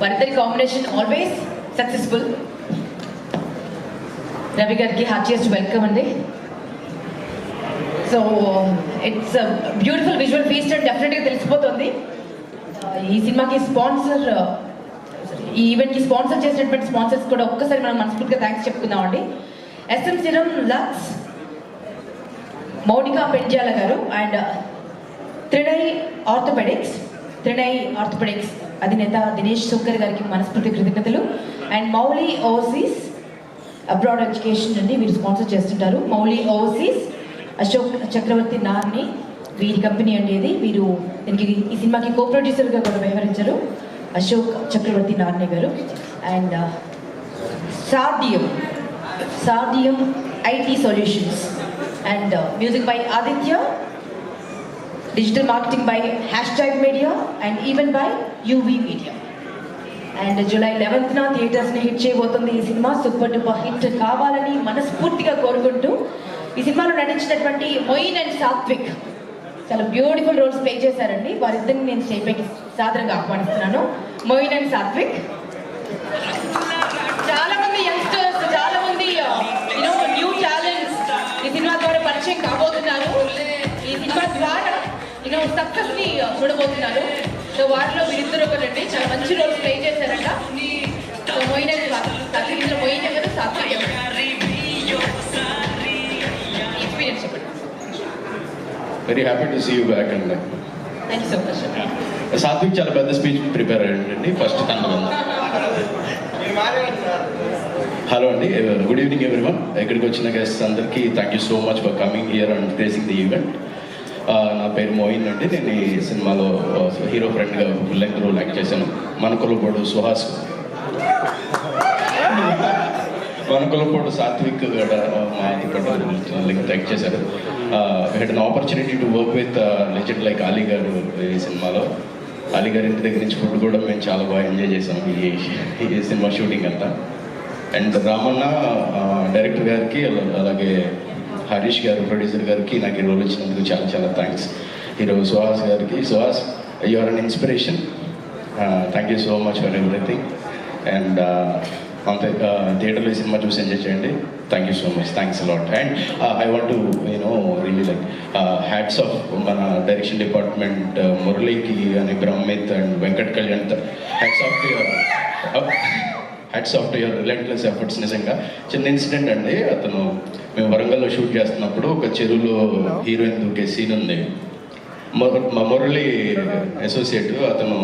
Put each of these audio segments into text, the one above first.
వారిద్దరి combination always successful Ravi గారికి heartiest welcome అండి so it's beautiful visual feast and డెఫినెట్గా తెలిసిపోతుంది ఈ సినిమాకి స్పాన్సర్ ఈ ఈవెంట్కి స్పాన్సర్ చేసినటువంటి స్పాన్సర్స్ కూడా ఒక్కసారి మనం మనస్ఫూర్తిగా థ్యాంక్స్ చెప్పుకుందామండి. ఎస్ఎం సిరం లక్స్ మౌనికా పెంజాల గారు అండ్ త్రిడై ఆర్థోపెడిక్స్ త్రినై ఆర్థోపెడిక్స్ అధినేత దినేష్ సుక్కర్ గారికి మనస్ఫూర్తి కృతజ్ఞతలు. And Mouli overseas abroad education నుండి వీరు స్పాన్సర్ చేస్తుంటారు. మౌలి ఓవర్సీస్ అశోక్ చక్రవర్తి నార్ని వీరి కంపెనీ అండి ఇది. వీరు దీనికి ఈ సినిమాకి కో ప్రొడ్యూసర్గా కూడా వ్యవహరించారు అశోక్ చక్రవర్తి నార్నే గారు. And uh, సార్డియం సార్డియం IT solutions. And uh, music by Aditya digital marketing by hash type media and even by UV media and July లెవెన్త్న థియేటర్స్ని హిట్ చేయబోతుంది ఈ సినిమా. సూపర్ డూపర్ హిట్ కావాలని మనస్ఫూర్తిగా కోరుకుంటూ ఈ సినిమాలో నటించినటువంటి మొయిన్ అండ్ సాత్విక్ చాలా బ్యూటిఫుల్ రోల్స్ ప్లే చేశారండి. వారిద్దరిని నేను స్టేజ్ పైకి సాదరంగా ఆహ్వానిస్తున్నాను. మొయిన్ అండ్ సాత్విక్. చాలా మంది యంగ్స్టర్స్ చాలా మంది యూనో న్యూ టాలెంట్స్ ఈ సినిమా ద్వారా పరిచయం కావాలి. యూనో సక్సెస్ని చూడబోతున్నారు. సో వాటిలో వీరిద్దరు ఒకరండి. చాలా మంచి రోల్స్ ప్లే చేశారట. సో మొయిన్ అండ్ సాత్విక్ సాత్విక్ ఇందులో మొయిన్ ఎవరు? సాత్విక్ ఎవరు? ఎక్స్పీరియన్స్ చెప్పండి. Very happy to see you back అండి thank you so much Satvik చాలా పెద్ద స్పీచ్ ప్రిపేర్ అయ్యండి ఫస్ట్ తన హలో అండి. గుడ్ ఈవినింగ్ ఎవ్రీవన్ ఎక్కడికి వచ్చిన గెస్ట్ అందరికీ thank you so much for coming here and facing the event నా పేరు మోయిన్ అండి. నేను ఈ సినిమాలో హీరో ఫ్రెండ్గా ఫుల్ లెంగ్త్ రోల్ యాక్ట్ చేశాను. మనకులపోడు సుహాస్. మనకులపోడు సాత్విక్ కూడా మా ఇక్కడ లింక్ యాక్ట్ చేశారు. Had an opportunity to work with legend like Ali గారు ఈ సినిమాలో. అలీ గారి ఇంటి దగ్గర నుంచి ఫుడ్ కూడా మేము చాలా బాగా ఎంజాయ్ చేసాం ఈ ఈ సినిమా షూటింగ్ అంతా. అండ్ రామన్న డైరెక్టర్ గారికి అలాగే హరీష్ గారు ప్రొడ్యూసర్ గారికి నాకు ఈ రోల్ ఇచ్చినందుకు చాలా చాలా థ్యాంక్స్. హీరో సుహాస్ గారికి Suhas you are an inspiration thank you so much for everything and అంతే థియేటర్లో ఈ సినిమా చూసి ఎంజాయ్ చేయండి. Thank you so much thanks a lot and I want to you know really like hats off మన direction department మురళీకి అని Brahmith and Venkat Kalyan hats off hats off to your relentless efforts నిజంగా. చిన్న incident అండి అతను మేము వరంగల్లో shoot చేస్తున్నప్పుడు ఒక చెరువులో హీరోయిన్ దూకే సీన్ ఉంది. మా మురళి అసోసియేట్ అతను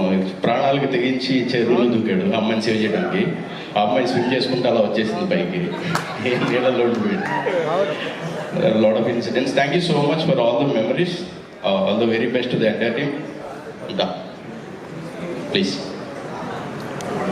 ప్రాణాలకు తెగించి చెరువులో దూకాడు అమ్మాయిని సేవ్ చేయడానికి. ఆ అమ్మాయి స్విమ్ చేసుకుంటూ అలా వచ్చేసింది పైకి. ఏం నీళ్ళలో lot of incidents thank you so much for all the memories all the very best the entire team please